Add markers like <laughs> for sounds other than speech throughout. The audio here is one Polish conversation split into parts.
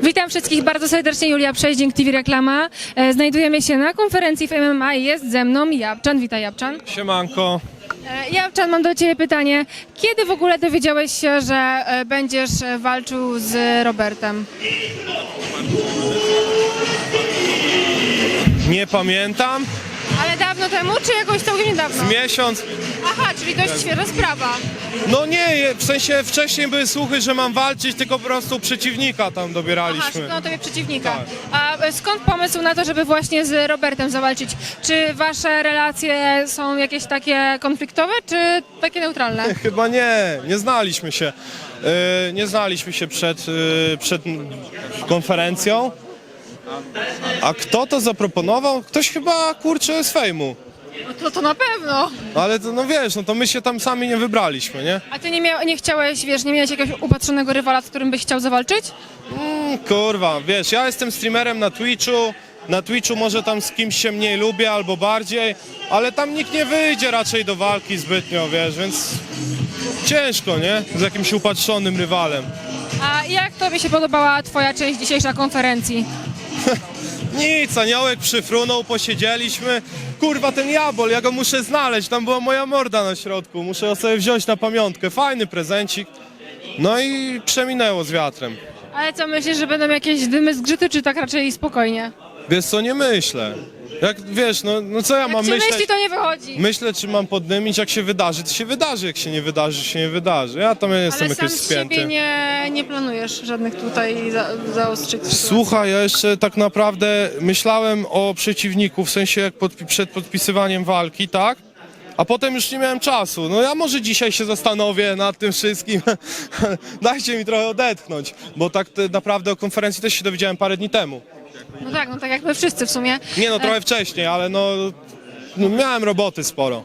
Witam wszystkich bardzo serdecznie, Julia Przeździk, TV Reklama. E, Znajdujemy się na konferencji w MMA i jest ze mną Japczan. Witaj Japczan. Siemanko. E, Japczan, mam do Ciebie pytanie. Kiedy w ogóle dowiedziałeś się, że e, będziesz e, walczył z Robertem? Nie pamiętam. Dawno temu, czy jakoś całkiem niedawno? Miesiąc. Aha, czyli dość świeża sprawa. No nie, je- w sensie wcześniej były słuchy, że mam walczyć, tylko po prostu przeciwnika tam Aha, dobieraliśmy. szukano Tobie przeciwnika. Tak. A e, skąd pomysł na to, żeby właśnie z Robertem zawalczyć? Czy Wasze relacje są jakieś takie konfliktowe, czy takie neutralne? Chyba nie, nie znaliśmy się. Yy, nie znaliśmy się przed, yy, przed konferencją. A kto to zaproponował? Ktoś chyba, kurczę, z fejmu. No to, to na pewno. Ale to, no wiesz, no to my się tam sami nie wybraliśmy, nie? A ty nie, miał, nie chciałeś, wiesz, nie miałeś jakiegoś upatrzonego rywala, z którym byś chciał zawalczyć? Mm, Kurwa, wiesz, ja jestem streamerem na Twitchu. Na Twitchu może tam z kimś się mniej lubię albo bardziej, ale tam nikt nie wyjdzie raczej do walki zbytnio, wiesz, więc ciężko, nie? Z jakimś upatrzonym rywalem. A jak tobie się podobała twoja część dzisiejszej konferencji? <laughs> Nic, aniołek przyfrunął, posiedzieliśmy. Kurwa, ten jabol, ja go muszę znaleźć, tam była moja morda na środku, muszę ją sobie wziąć na pamiątkę. Fajny prezencik. No i przeminęło z wiatrem. Ale co, myślisz, że będą jakieś dymy zgrzyty, czy tak raczej spokojnie? Wiesz co, nie myślę. Jak, wiesz, no, no co ja Jak mam myśleć? myśli, to nie wychodzi. Myślę, czy mam poddymić, jak się wydarzy, to się wydarzy, jak się nie wydarzy, się nie wydarzy. Ja tam jestem Ale sam jakiś z spięty. nie, nie planujesz żadnych tutaj za, sytuacji. Słuchaj, ja jeszcze tak naprawdę myślałem o przeciwniku, w sensie jak podpi- przed podpisywaniem walki, tak? A potem już nie miałem czasu. No ja może dzisiaj się zastanowię nad tym wszystkim. <laughs> Dajcie mi trochę odetchnąć, bo tak te, naprawdę o konferencji też się dowiedziałem parę dni temu. No tak, no tak jak my wszyscy w sumie. Nie no, trochę wcześniej, ale no, no miałem roboty sporo.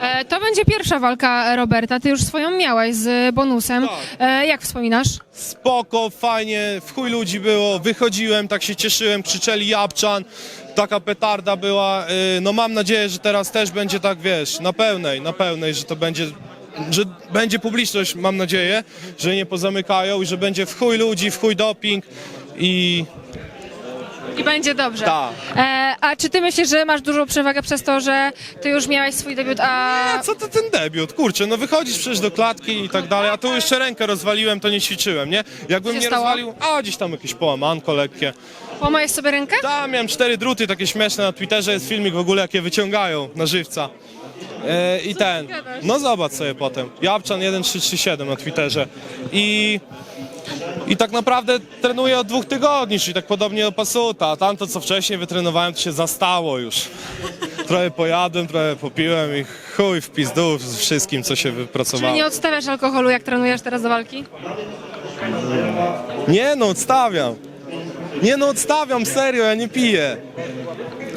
E, to będzie pierwsza walka Roberta, ty już swoją miałeś z bonusem. Tak. E, jak wspominasz? spoko, fajnie, w chuj ludzi było, wychodziłem, tak się cieszyłem, krzyczeli Japczan, taka petarda była, yy, no mam nadzieję, że teraz też będzie tak, wiesz, na pełnej, na pełnej, że to będzie, że będzie publiczność, mam nadzieję, że nie pozamykają i że będzie w chuj ludzi, w chuj doping i I będzie dobrze. Tak. E, a czy ty myślisz, że masz dużą przewagę przez to, że ty już miałeś swój debiut, a... a co to ten debiut, kurczę, no wychodzisz przecież do klatki i tak dalej, a tu jeszcze rękę rozwaliłem, to nie ćwiczyłem, nie? Jakbym się nie stało? rozwalił, a gdzieś tam jakieś połamanko lekkie. Pomajesz sobie rękę? Tam miałem cztery druty takie śmieszne na Twitterze, jest filmik w ogóle, jakie wyciągają na żywca. E, I ten. gadasz? No zobacz sobie potem. Japczan 1337 na Twitterze. I, I tak naprawdę trenuję od dwóch tygodni, czyli tak podobnie do Pasuta. A tamto, co wcześniej wytrenowałem, to się zastało już. Trochę pojadłem, trochę popiłem i chuj w pizdu z wszystkim, co się Czyli wypracowało. nie odstawiasz alkoholu, jak trenujesz teraz do walki? Nie no, odstawiam. Nie no, odstawiam, serio, ja nie piję.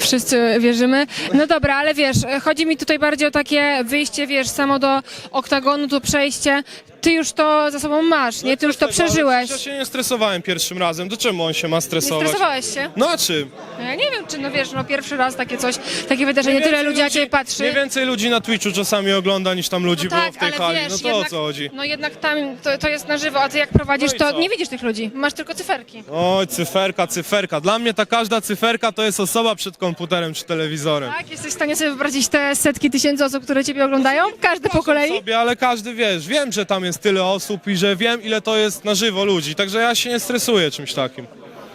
Wszyscy wierzymy. No dobra, ale wiesz, chodzi mi tutaj bardziej o takie wyjście, wiesz, samo do oktagonu, to przejście. Ty już to za sobą masz, nie? Ty już to przeżyłeś. Ja się nie stresowałem pierwszym razem. Do czemu on się ma Nie stresować? stresowałeś się? No a czym? No Ja nie wiem, czy no wiesz, no pierwszy raz takie coś, takie wydarzenie, Mniej tyle ludzi na ciebie Mniej patrzy. więcej ludzi na Twitchu czasami ogląda niż tam ludzi No było w tej hali. no to o co chodzi? No jednak tam to, to jest na żywo, a ty jak prowadzisz, No i to co? nie widzisz tych ludzi, masz tylko cyferki. Oj, cyferka, cyferka. Dla mnie ta każda cyferka to jest osoba przed komputerem czy telewizorem. Tak? Jesteś w stanie sobie wyobrazić te setki tysięcy osób, które ciebie oglądają? Każdy po kolei? Sobie, ale każdy wiesz, wiem, że tam jest tyle osób i że wiem, ile to jest na żywo ludzi, także ja się nie stresuję czymś takim.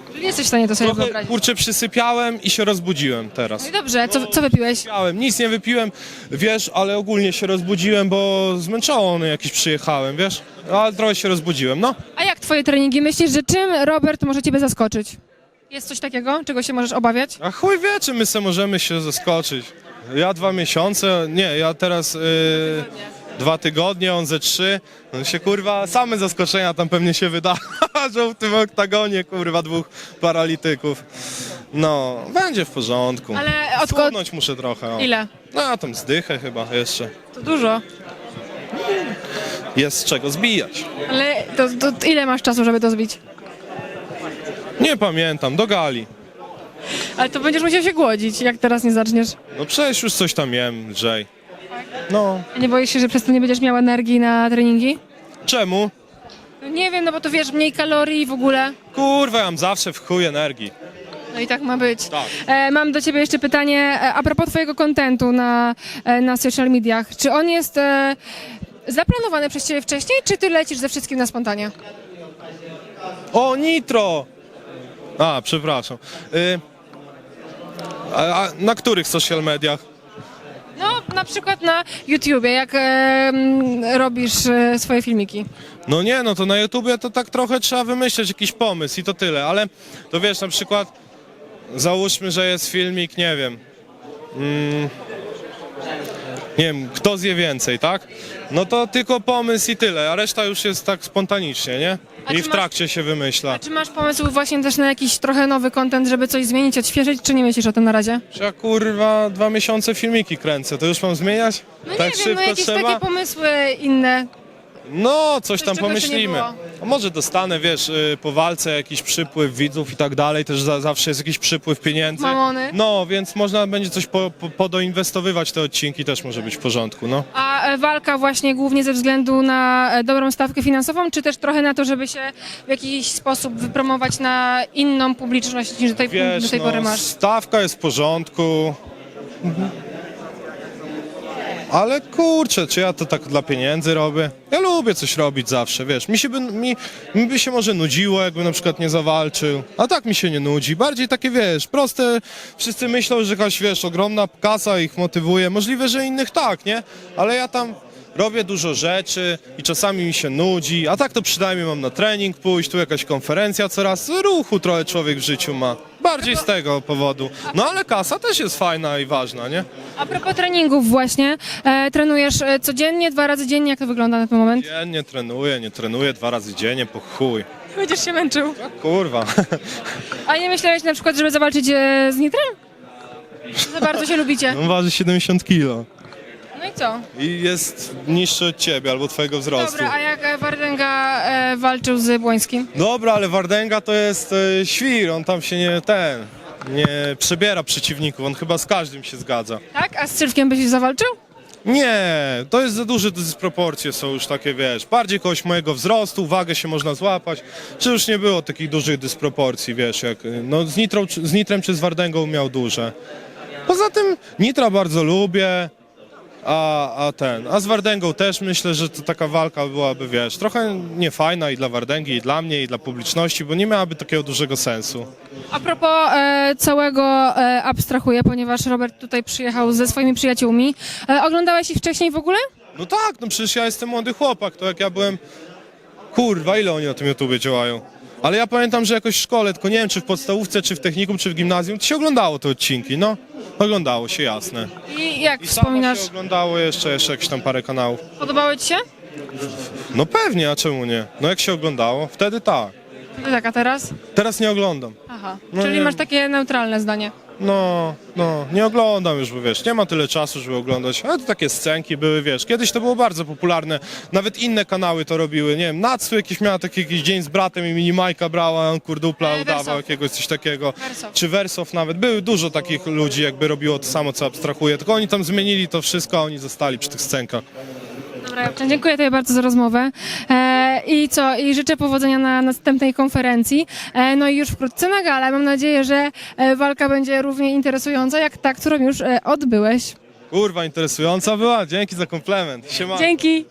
Czyli nie jesteś w stanie to sobie Trochę, wyobrazić. kurczę, przysypiałem i się rozbudziłem teraz. No i dobrze, co, co wypiłeś? Piałem, nic nie wypiłem, wiesz, ale ogólnie się rozbudziłem, bo zmęczony jakiś przyjechałem, wiesz? Ale trochę się rozbudziłem, no. A jak twoje treningi? Myślisz, że czym Robert może ciebie zaskoczyć? Jest coś takiego, czego się możesz obawiać? A chuj wie, czy my se możemy się zaskoczyć. Ja dwa miesiące, nie, ja teraz y, dwa tygodnie, on ze trzy. No się kurwa, same zaskoczenia tam pewnie się wydarzą <laughs> w tym oktagonie, kurwa, dwóch paralityków. No, będzie w porządku. Ale. Schudnąć muszę trochę. O. Ile? No, a tam zdychę chyba jeszcze. To dużo. Jest z czego zbijać. Ale to, to ile masz czasu, żeby to zbić? Nie pamiętam, do gali. Ale to będziesz musiał się głodzić, jak teraz nie zaczniesz. No przecież już coś tam jem, lżej. No, A Nie boisz się, że przez to nie będziesz miał energii na treningi? czemu? Nie wiem, no bo to wiesz, mniej kalorii w ogóle. Kurwa, ja mam zawsze w chuj energii. No i tak ma być. Tak. E, mam do ciebie jeszcze pytanie e, a propos twojego kontentu na, e, na social mediach. Czy on jest e, zaplanowany przez ciebie wcześniej, czy ty lecisz ze wszystkim na spontanie? O, Nitro! A, przepraszam. Y, a, a na których social mediach? No, na przykład na YouTubie, jak robisz e, swoje filmiki. No nie, no to na YouTubie to tak trochę trzeba wymyśleć jakiś pomysł i to tyle, ale to wiesz, na przykład załóżmy, że jest filmik, nie wiem, mm, nie wiem, kto zje więcej, tak? No to tylko pomysł i tyle, a reszta już jest tak spontanicznie, nie? A I czy w masz- trakcie się wymyśla. Czy masz pomysł właśnie też na jakiś trochę nowy content, żeby coś zmienić, odświeżyć, czy nie myślisz o tym na razie? Że ja kurwa dwa miesiące filmiki kręcę, to już mam zmieniać? No tak nie wiem, szybko no jakieś trzeba? takie pomysły inne. No, coś tam nie pomyślimy. było. A może dostanę, wiesz, y, po walce jakiś przypływ widzów i tak dalej, też za, zawsze jest jakiś przypływ pieniędzy. Mamony. No, więc można będzie coś po, po, podoinwestowywać, te odcinki też może być w porządku, no. A e, walka właśnie głównie ze względu na e, dobrą stawkę finansową, czy też trochę na to, żeby się w jakiś sposób wypromować na inną publiczność niż do tej, do Wiesz, tej pory no, masz? stawka jest w porządku. Ale kurczę, czy ja to tak dla pieniędzy robię? Ja lubię coś robić zawsze, wiesz. Mi się by, mi, mi by się może nudziło, jakbym na przykład nie zawalczył. A tak mi się nie nudzi. Bardziej takie, wiesz, proste. Wszyscy myślą, że jakaś, wiesz, ogromna kasa ich motywuje. Możliwe, że innych tak, nie? Ale ja tam robię dużo rzeczy i czasami mi się nudzi. A tak to przynajmniej mam na trening pójść, tu jakaś konferencja coraz. Ruchu trochę człowiek w życiu ma. Bardziej z tego powodu. No ale kasa też jest fajna i ważna, nie? A propos treningów właśnie, e, trenujesz e, codziennie, dwa razy dziennie, jak to wygląda na ten moment? Dziennie trenuję, nie trenuję dwa razy dziennie, po chuj. Będziesz się męczył. Kurwa. A nie myślałeś na przykład, żeby zawalczyć e, z Nitrem? Czy Za bardzo się lubicie. On waży 70 kilo. No i co? I jest niższy od ciebie albo twojego wzrostu. Dobra, a jak e, Wardęga e, walczył z Błońskim? Dobra, ale Wardęga to jest e, świr, on tam się nie ten, nie przebiera przeciwników, on chyba z każdym się zgadza. Tak? A z Sylwkiem byś zawalczył? Nie, to jest za duże dysproporcje są już takie, wiesz, bardziej kogoś mojego wzrostu, wagę się można złapać, że już nie było takich dużych dysproporcji, wiesz, jak, y, no z, Nitrą, czy- z Nitrem czy z Wardęgą miał duże. Poza tym Nitra bardzo lubię, a, a ten, a z Wardęgą też myślę, że to taka walka byłaby, wiesz, trochę niefajna i dla Wardęgi, i dla mnie, i dla publiczności, bo nie miałaby takiego dużego sensu. A propos e, całego e, abstrahuję, ponieważ Robert tutaj przyjechał ze swoimi przyjaciółmi. E, oglądałeś ich wcześniej w ogóle? No tak, no przecież ja jestem młody chłopak, to jak ja byłem... Kurwa, ile oni na tym YouTubie działają? Ale ja pamiętam, że jakoś w szkole, tylko nie wiem, czy w podstawówce, czy w technikum, czy w gimnazjum, to się oglądało te odcinki, no. Oglądało się, jasne. I jak I samo wspominasz, się oglądało jeszcze, jeszcze jakieś tam parę kanałów. podobały ci się? No pewnie, a czemu nie? No jak się oglądało, wtedy tak. No tak, a teraz? Teraz nie oglądam. Aha, No czyli nie. masz takie neutralne zdanie. No, no, nie oglądam już, bo wiesz, nie ma tyle czasu, żeby oglądać, ale to takie scenki były, wiesz, kiedyś to było bardzo popularne, nawet inne kanały to robiły, nie wiem, Natsu jakiś miała taki jakiś dzień z bratem i mini Majka brała, on kurdupla E, udawał Wersow. jakiegoś coś takiego, Wersow. czy Wersow nawet, były dużo takich ludzi, jakby robiło to samo, co abstrahuje, tylko oni tam zmienili to wszystko, a oni zostali przy tych scenkach. Dobra, Jabłczan, dziękuję Tobie bardzo za rozmowę. E, I co? I życzę powodzenia na następnej konferencji. E, no i już wkrótce na galę. Mam nadzieję, że e, walka będzie równie interesująca jak ta, którą już e, odbyłeś. Kurwa, interesująca była, dzięki za komplement, siema. Dzięki.